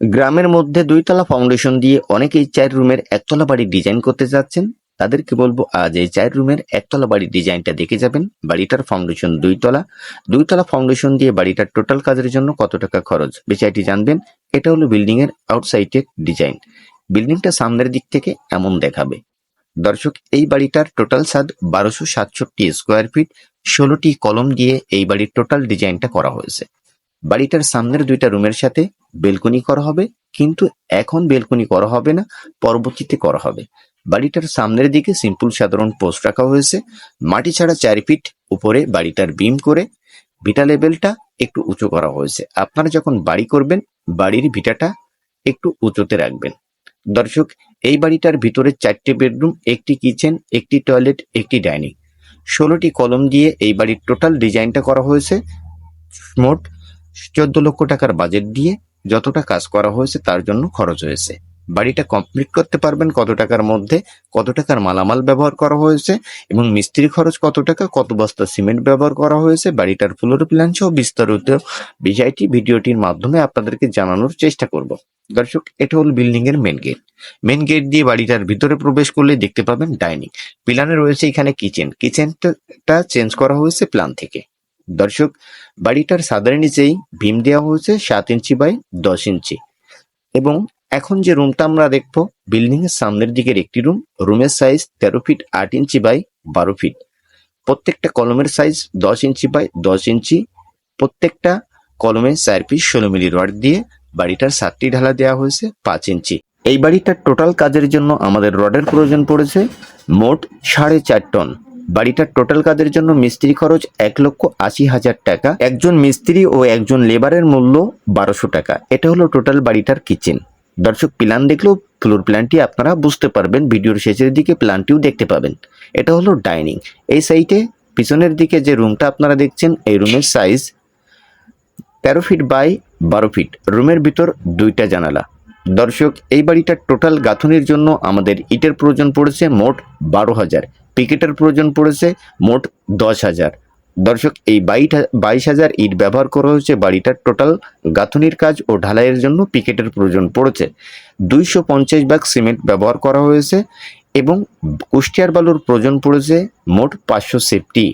গ্রামের মধ্যে দুইতলা ফাউন্ডেশন দিয়ে অনেকেই চার রুমের একতলা বাড়ি ডিজাইন করতে চাচ্ছেন তাদেরকে বলব, আজ এই চার রুমের একতলা বাড়ির ডিজাইনটা দেখে যাবেন। বাড়িটার ফাউন্ডেশন দুইতলা। দুইতলা ফাউন্ডেশন দিয়ে বাড়িটার টোটাল কাজের জন্য কত টাকা খরচ? বিষয়টি জানবেন। এটা হলো বিল্ডিং এর আউটসাইডের ডিজাইন বিল্ডিংটা সামনের দিক থেকে এমন দেখাবে। দর্শক, এই বাড়িটার টোটাল সাদ বারোশো সাতষট্টি স্কোয়ার ফিট ষোলোটি কলম দিয়ে এই বাড়ির টোটাল ডিজাইনটা করা হয়েছে। বাড়িটার সামনের দুইটা রুমের সাথে বেলকনি করা হবে, কিন্তু এখন বেলকনি করা হবে না, পরবর্তীতে করা হবে। বাড়িটার সামনের দিকে সিম্পল সাধারণ পোস্ট রাখা হয়েছে। মাটি ছাড়া চার ফিট উপরে বাড়িটার বিম করে ভিটা লেভেলটা একটু উঁচু করা হয়েছে। আপনারা যখন বাড়ি করবেন, বাড়ির ভিটাটা একটু উঁচুতে রাখবেন। দর্শক, এই বাড়িটার ভিতরে চারটি বেডরুম, একটি কিচেন, একটি টয়লেট, একটি ডাইনিং। ষোলোটি কলম দিয়ে এই বাড়ির টোটাল ডিজাইনটা করা হয়েছে। মোট চোদ্দ লক্ষ টাকার বাজেট দিয়ে যতটা কাজ করা হয়েছে তার জন্য খরচ হয়েছে। বাড়িটা কমপ্লিট করতে পারবেন কত টাকার মধ্যে, কত টাকার মালামাল ব্যবহার করা হয়েছে এবং মিস্ত্রি খরচ কত টাকা, কত বস্তা সিমেন্ট ব্যবহার করা হয়েছে, বাড়িটার ফ্লোর প্ল্যান সহ বিস্তারিত বিষয়টি ভিডিওটির মাধ্যমে আপনাদেরকে জানানোর চেষ্টা করব। দর্শক, এটা হল বিল্ডিং এর মেন গেট মেন গেট দিয়ে বাড়িটার ভিতরে প্রবেশ করলে দেখতে পাবেন ডাইনিং প্ল্যানে রয়েছে এখানে কিচেন কিচেনটা চেঞ্জ করা হয়েছে প্ল্যান থেকে। দর্শক, বাড়িটার সাদের নিচেই ভীম দেওয়া হয়েছে সাত ইঞ্চি বাই দশ ইঞ্চি। এবং এখন যে রুমটা আমরা দেখব বিল্ডিং এর সামনের দিকের একটি রুম, রুমের সাইজ তেরো ফিট আট ইঞ্চি বাই বারো ফিট। প্রত্যেকটা কলমের সাইজ দশ ইঞ্চি বাই দশ ইঞ্চি, প্রত্যেকটা কলমে চার পিস ষোলো মিলি রড দিয়ে বাড়িটার সাতটি ঢালা দেওয়া হয়েছে পাঁচ ইঞ্চি। এই বাড়িটার টোটাল কাজের জন্য আমাদের রডের প্রয়োজন পড়েছে মোট সাড়ে চার টন। বাড়িটার টোটাল কাজের জন্য মিস্ত্রি খরচ এক লক্ষ আশি হাজার টাকা, একজন মিস্ত্রি ও একজন লেবারের মূল্য বারোশো টাকা। এটা হলো টোটাল বাড়িটার কিচেন। দর্শক, প্ল্যান দেখলেও ফ্লোর প্ল্যানটি আপনারা বুঝতে পারবেন, ভিডিওর শেষের দিকে প্ল্যানটিও দেখতে পাবেন। এটা হলো ডাইনিং। এই সাইটে পিছনের দিকে যে রুমটা আপনারা দেখছেন, এই রুমের সাইজ তেরো ফিট বাই বারো ফিট। রুমের ভিতর দুইটা জানালা। দর্শক, এই বাড়িটার টোটাল গাঁথনির জন্য আমাদের ইটের প্রয়োজন পড়েছে মোট বারো হাজার। পিকেটের প্রয়োজন পড়েছে মোট দশ হাজার। দর্শক, এই বাইশ হাজার ইট ব্যবহার করা হয়েছে বাড়িটার টোটাল গাঁথনির কাজ ও ঢালাইয়ের জন্য পিকেটের প্রয়োজন পড়েছে। দুইশো পঞ্চাশ ব্যাগ সিমেন্ট ব্যবহার করা হয়েছে এবং কুষ্টিয়ার বালুর প্রয়োজন পড়েছে মোট পাঁচশো সেফটি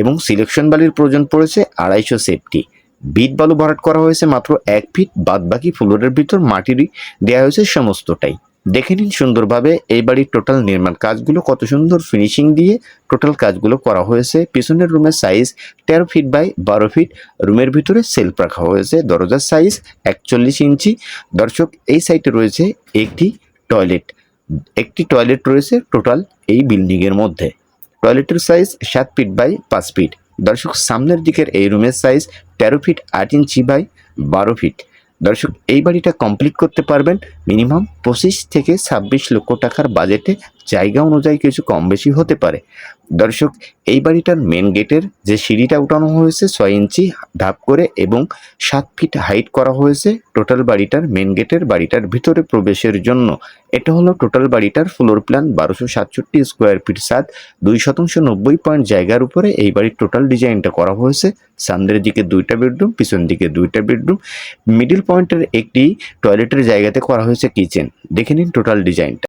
এবং সিলেকশন বালির প্রয়োজন পড়েছে আড়াইশো সেফটি। বিট বালু ভরাট করা হয়েছে মাত্র এক ফিট বাদ বাকি ফ্লোরের ভিতর মাটিরই দেওয়া হয়েছে সমস্তটাই। দেখে নিন সুন্দরভাবে এই বাড়ির টোটাল নির্মাণ কাজগুলো, কত সুন্দর ফিনিশিং দিয়ে টোটাল কাজগুলো করা হয়েছে। পিছনের রুমের সাইজ তেরো ফিট বাই বারো ফিট, রুমের ভিতরে সেলফ রাখা হয়েছে, দরজার সাইজ একচল্লিশ ইঞ্চি। দর্শক, এই সাইটে রয়েছে একটি টয়লেট। একটি টয়লেট রয়েছে টোটাল এই বিল্ডিংয়ের মধ্যে। টয়লেটের সাইজ সাত ফিট বাই পাঁচ ফিট। দর্শক, সামনের দিকের এই রুমের সাইজ তেরো ফিট আট ইঞ্চি বাই বারো ফিট দর্শক, এই বাড়িটা কমপ্লিট করতে পারবেন মিনিমাম পঁচিশ থেকে ছাব্বিশ লক্ষ টাকার বাজেটে জায়গা অনুযায়ী কিছু কম বেশি হতে পারে। দর্শক, এই বাড়িটার মেন গেটের যে সিঁড়িটা উঠানো হয়েছে ছয় ইঞ্চি ধাপ করে এবং সাত ফিট হাইট করা হয়েছে টোটাল বাড়িটার মেন গেটের বাড়িটার ভিতরে প্রবেশের জন্য। এটা হলো টোটাল বাড়িটার ফ্লোর প্ল্যান বারোশো সাতষট্টি স্কোয়ার ফিট সাত, দুই শতাংশ নব্বই পয়েন্ট জায়গার উপরে এই বাড়ির টোটাল ডিজাইনটা করা হয়েছে। সামনের দিকে দুইটা বেডরুম পিছন দিকে দুইটা বেডরুম মিডিল পয়েন্টের একটি টয়লেটের জায়গাতে করা হয়েছে কিচেন দেখে নিন টোটাল ডিজাইনটা